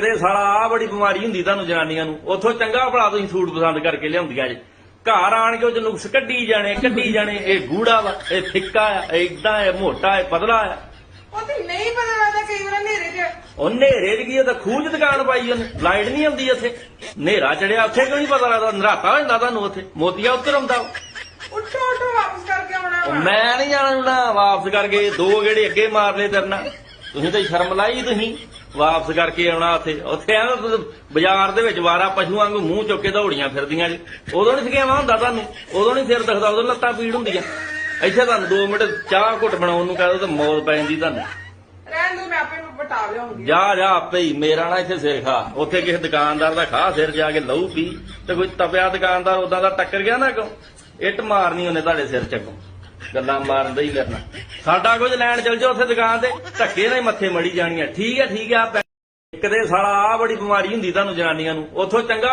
ਤੇ ਸਾਲਾ ਆ ਬੜੀ ਬਿਮਾਰੀ ਹੁੰਦੀ ਤੁਹਾਨੂੰ ਜਨਾਨੀਆਂ ਨੂੰ ਉੱਥੋਂ ਚੰਗਾ ਭਲਾ ਤੁਸੀਂ ਸੂਟ ਪਸੰਦ ਕਰਕੇ ਲਿਆਉਂਦੀਆਂ ਜੇ। ਘਰ ਆਣ ਕੇ ਉਹ ਚ ਨੁਕਸ ਕੱਢੀ ਜਾਣੇ ਕੱਢੀ ਜਾਣੇ ਇਹ ਗੂੜਾ ਵਾ ਇਹ ਫਿੱਕਾ ਆ ਇਹ ਇਦਾਂ ਹੈ ਮੋਟਾ ਹੈ ਪਤਲਾ ਆ। ਉਹ ਤੇ ਨਹੀਂ ਪਤਾ ਲੱਗਦਾ ਕਈ ਵਾਰ ਹਨੇਰੇ 'ਚ। ਉਹ ਨੇਰੇ ਦੀ ਕੀ ਉਹ ਤਾਂ ਖੂਜ ਦੁਕਾਨ ਪਾਈ ਉਹਨੇ ਲਾਈਟ ਨਹੀਂ ਆਉਂਦੀ ਉੱਥੇ ਨੇਰਾ ਚੜਿਆ ਉੱਥੇ ਕਿਉਂ ਨਹੀਂ ਪਤਾ ਲੱਗਦਾ ਨਰਾਤਾ ਹੋ ਜਾਂਦਾ ਤੁਹਾਨੂੰ ਉੱਥੇ ਮੋਤੀਆ ਉੱਤਰ ਆਉਂਦਾ। ਉੱਠੋ ਉੱਠੋ ਵਾਪਸ ਕਰਕੇ ਆਉਣਾ। ਮੈਂ ਨਹੀਂ ਜਾਣਾ ਵਾਪਸ ਕਰਕੇ ਦੋ ਗੇੜੇ ਅੱਗੇ ਮਾਰ ਲਏ ਤੇਰੇ ਨਾਲ। ਤੁਸੀਂ ਤਾਂ ਸ਼ਰਮ ਲਾਈ ਤੁਸੀਂ। ਵਾਪਸ ਕਰਕੇ ਆਉਣਾ ਉੱਥੇ। ਉੱਥੇ ਆ ਬਾਜ਼ਾਰ ਦੇ ਵਿੱਚ ਵਾਰਾ ਪਸ਼ੂਆਂ ਵਾਂਗੂ ਮੂੰਹ ਚੁੱਕ ਕੇ ਦੌੜੀਆਂ ਫਿਰਦੀਆਂ ਜੀ। ਉਦੋਂ ਨਹੀਂ ਸਿਖਿਆ ਹੁੰਦਾ ਤੁਹਾਨੂੰ। ਉਦੋਂ ਨਹੀਂ ਸਿਰ ਦਿਖਦਾ ਉਦੋਂ ਲੱਤਾਂ ਪੀੜ ਹੁੰਦੀਆਂ। ਇੱਥੇ ਤੁਹਾਨੂੰ 2 ਮਿੰਟ ਚਾਹ ਘੁੱਟ ਬਣਾਉਣ ਨੂੰ ਕਹਦੋ ਤਾਂ ਮੌਤ ਪੈ ਜਾਂਦੀ ਤੁਹਾਨੂੰ। ਰਹਿਣ ਦੋ ਮੈਂ ਆਪੇ ਬਟਾ ਲਿਆਉਂਗੀ। ਜਾ ਜਾ ਆਪੇ ਹੀ। ਮੇਰਾ ਨਾ ਇੱਥੇ ਸਿਰ ਖਾ। ਉੱਥੇ ਕਿਸੇ ਦੁਕਾਨਦਾਰ ਦਾ ਖਾ ਸਿਰ ਜਾ ਕੇ ਲਹੂ ਪੀ। ਤੇ ਕੋਈ ਤਪਿਆ ਦੁਕਾਨਦਾਰ ਉਦਾਂ ਦਾ ਟੱਕਰ ਗਿਆ ਨਾ ਕੋ ਇੱਟ ਮਾਰਨੀ ਉਹਨੇ ਤੁਹਾਡੇ ਸਿਰ ਚੱਕੋ ਗੱਲਾਂ ਮਾਰਨ ਦਾ ਹੀ ਕਰਨਾ। ਸਾਡਾ ਕੁਝ ਲੈਣ ਚਲ ਜਾਓ ਉੱਥੇ ਦੁਕਾਨ ਤੇ। ਧੱਕੇ ਨਾਲ ਹੀ ਮੱਥੇ ਮੜੀ ਜਾਣੀ ਜਾਣੀਆਂ। ਠੀਕ ਹੈ ਠੀਕ ਹੈ ਇੱਕ ਤੇ ਸਾਲਾ ਆ ਬੜੀ ਬਿਮਾਰੀ ਹੁੰਦੀ ਤੁਹਾਨੂੰ ਜਨਾਨੀਆਂ ਨੂੰ। ਉੱਥੋਂ ਚੰਗਾ